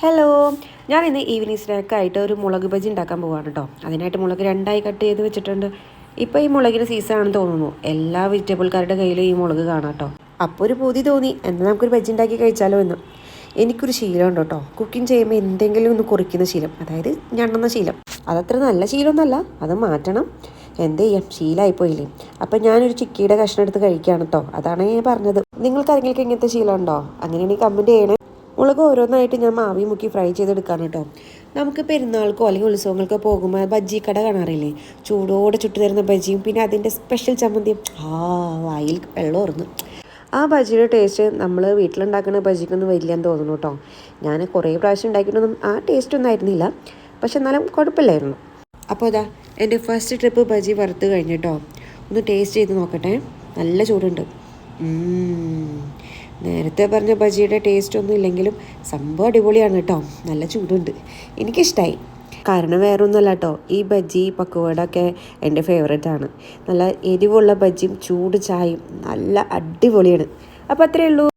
Hello ഞാൻ ഇന്ന് evening സ്നാക്കായിട്ട് ഒരു മുളക് ബജി ഉണ്ടാക്കാൻ പോവാണ് കേട്ടോ. അതിനായിട്ട് മുളക് രണ്ടായി കട്ട് ചെയ്ത് വെച്ചിട്ടുണ്ട്. ഇപ്പോൾ ഈ മുളകിന്റെ സീസണാണെന്ന് തോന്നുന്നു. എല്ലാ വെജിറ്റബിൾക്കാരുടെ കയ്യിലും ഈ മുളക് കാണാം കേട്ടോ. അപ്പോൾ ഒരു പൂതി തോന്നി. എന്നാൽ നമുക്കൊരു ബജി ഉണ്ടാക്കി കഴിച്ചാലോ എന്ന്. എനിക്കൊരു ശീലമുണ്ട് കേട്ടോ. കുക്കിംഗ് ചെയ്യുമ്പോൾ എന്തെങ്കിലും ഒന്ന് കുറിക്കുന്ന ശീലം. അതായത് ഞണ്ണുന്ന ശീലം. അതത്ര നല്ല ശീലമൊന്നുമല്ല. അത് മാറ്റണം. എന്ത് ചെയ്യാം? ശീലമായിപ്പോയില്ലേ അപ്പം ഞാനൊരു ചിക്കിയുടെ കഷ്ണം എടുത്ത് കഴിക്കുകയാണ് കേട്ടോ. അതാണ് ഞാൻ പറഞ്ഞത്. നിങ്ങൾക്ക് ആരെങ്കിലും ഇങ്ങനത്തെ ശീലമുണ്ടോ? അങ്ങനെയാണെങ്കിൽ കമന്റ് ചെയ്യണേ. മുളക് ഓരോന്നായിട്ട് ഞാൻ മാവി മുക്കി ഫ്രൈ ചെയ്തെടുക്കാൻ കേട്ടോ. നമുക്ക് പെരുന്നാൾക്കോ അല്ലെങ്കിൽ ഉത്സവങ്ങൾക്കോ പോകുമ്പോൾ ബജ്ജി കട കാണാറില്ലേ? ചൂടോടെ ചുട്ടു തരുന്ന ബജ്ജിയും പിന്നെ അതിന്റെ സ്പെഷ്യൽ ചമ്മന്തിയും. ആ വായിൽ വെള്ളം ഓർന്നു ആ ബജ്ജിയുടെ ടേസ്റ്റ് നമ്മൾ വീട്ടിലുണ്ടാക്കുന്ന ബജിക്കൊന്നും വരില്ലെന്ന് തോന്നുന്നു കേട്ടോ. ഞാൻ കുറേ പ്രാവശ്യം ഉണ്ടാക്കിയിട്ടൊന്നും ആ ടേസ്റ്റ് ഒന്നും ആയിരുന്നില്ല. പക്ഷെ എന്നാലും കുഴപ്പമില്ലായിരുന്നു. അപ്പോൾ അതാ എന്റെ ഫസ്റ്റ് ട്രിപ്പ് ബജി വറുത്ത് കഴിഞ്ഞിട്ടോ ഒന്ന് ടേസ്റ്റ് ചെയ്ത് നോക്കട്ടെ. നല്ല ചൂടുണ്ട്. നേരത്തെ പറഞ്ഞ ബജിയുടെ ടേസ്റ്റ് ഒന്നും ഇല്ലെങ്കിലും സംഭവം അടിപൊളിയാണ് കേട്ടോ. നല്ല ചൂടുണ്ട്. എനിക്കിഷ്ടമായി കാരണം വേറെ ഒന്നുമല്ല കേട്ടോ. ഈ ബജ്ജി പക്കുവടൊക്കെ എന്റെ ഫേവറേറ്റ് ആണ്. നല്ല എരിവുള്ള ബജ്ജിയും ചൂട് ചായയും നല്ല അടിപൊളിയാണ്. അപ്പോൾ അത്രയേ ഉള്ളൂ.